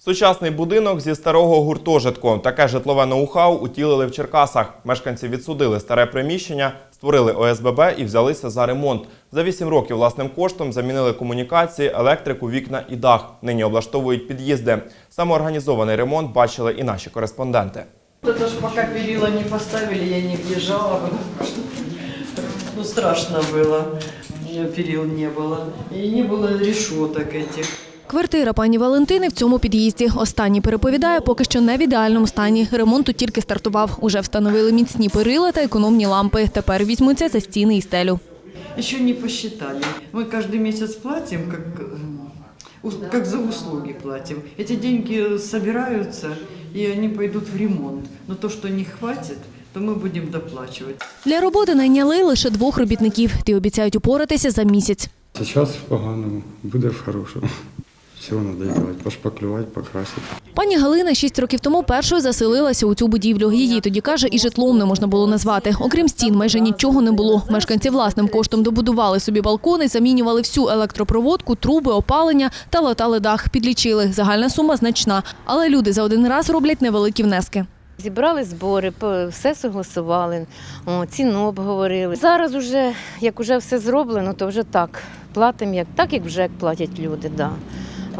Сучасний будинок зі старого гуртожитку. Таке житлове ноу-хау утілили в Черкасах. Мешканці відсудили старе приміщення, створили ОСББ і взялися за ремонт. За 8 років власним коштом замінили комунікації, електрику, вікна і дах. Нині облаштовують під'їзди. Самоорганізований ремонт бачили і наші кореспонденти. Вот Это ж пока перила не поставили, я не въезжала, потому что ну, страшно было. У меня перил не было. И не было решеток этих. Квартира пані Валентини в цьому під'їзді. Останній переповідає, поки що не в ідеальному стані. Ремонт тут тільки стартував. Уже встановили міцні перила та економні лампи. Тепер візьмуться за стіни і стелю. Еще не посчитали. Мы каждый месяц платим, как, э, ус- как за услуги платим. Эти деньги собираются, и они пойдут в ремонт. Но то, что не хватит, то мы будем доплачивать. Для роботи найняли лише двох робітників. Ті обіцяють упоратися за місяць. Сейчас в поганому, буде в хорошому. Все треба делать, пошпаклювати, покрасити. Пані Галина шість років тому першою заселилася у цю будівлю. Її тоді каже, і житлом не можна було назвати. Окрім стін, майже нічого не було. Мешканці власним коштом добудували собі балкони, замінювали всю електропроводку, труби, опалення та латали дах. Підлічили. Загальна сума значна. Але люди за один раз роблять невеликі внески. Зібрали збори, все согласували, ціну обговорили. Зараз, уже, як вже все зроблено, то вже так платимо, як так, як вже платять люди. Да.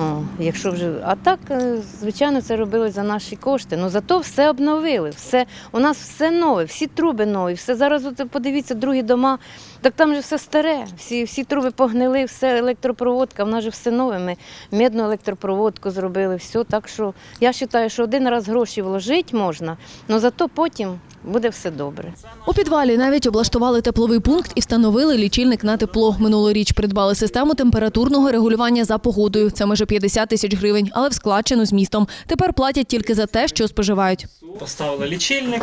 О, якщо вже, а так, е, звичайно, це робили за наші кошти. Ну зато все обновили. Все, у нас все нове, всі труби нові. Все зараз от, подивіться, другі дома. Так там же все старе, всі, всі труби погнили, все електропроводка, в нас же все нове. Ми медну електропроводку зробили, все. Так що я вважаю, що один раз гроші вложити можна, але зато потім буде все добре. У підвалі навіть облаштували тепловий пункт і встановили лічильник на тепло. Минулоріч придбали систему температурного регулювання за погодою. Це майже 50 тисяч гривень, але в складчину з містом. Тепер платять тільки за те, що споживають. Поставили лічильник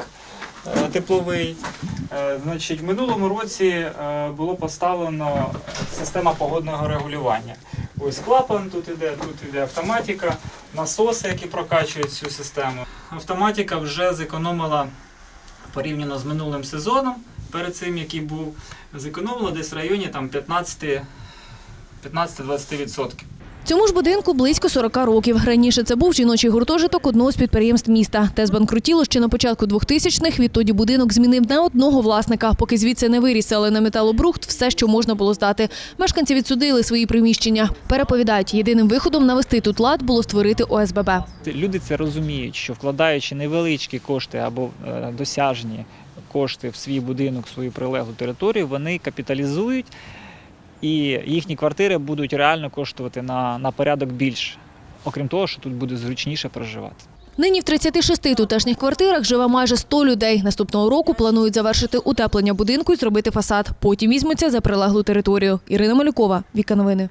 е, тепловий. Е, Значить, в минулому році е, було поставлено система погодного регулювання. Ось клапан тут іде, тут іде автоматика, насоси, які прокачують цю систему. Автоматика вже зекономила порівняно з минулим сезоном, перед цим, який був, зекономила десь в районі там 15 15-20%. Цьому ж будинку близько 40 років. Раніше це був жіночий гуртожиток одного з підприємств міста. Те збанкрутіло ще на початку 2000-х. Відтоді будинок змінив не одного власника, поки звідси не вирісили на металобрухт все, що можна було здати. Мешканці відсудили свої приміщення. Переповідають, єдиним виходом навести тут лад було створити ОСББ. Люди це розуміють, що вкладаючи невеличкі кошти або е, досяжні кошти в свій будинок, свою прилеглу територію, вони капіталізують і їхні квартири будуть реально коштувати на, на порядок більше. Окрім того, що тут буде зручніше проживати. Нині в 36 тутешніх квартирах живе майже 100 людей. Наступного року планують завершити утеплення будинку і зробити фасад. Потім візьмуться за прилеглу територію. Ірина Малюкова, Віка Новини.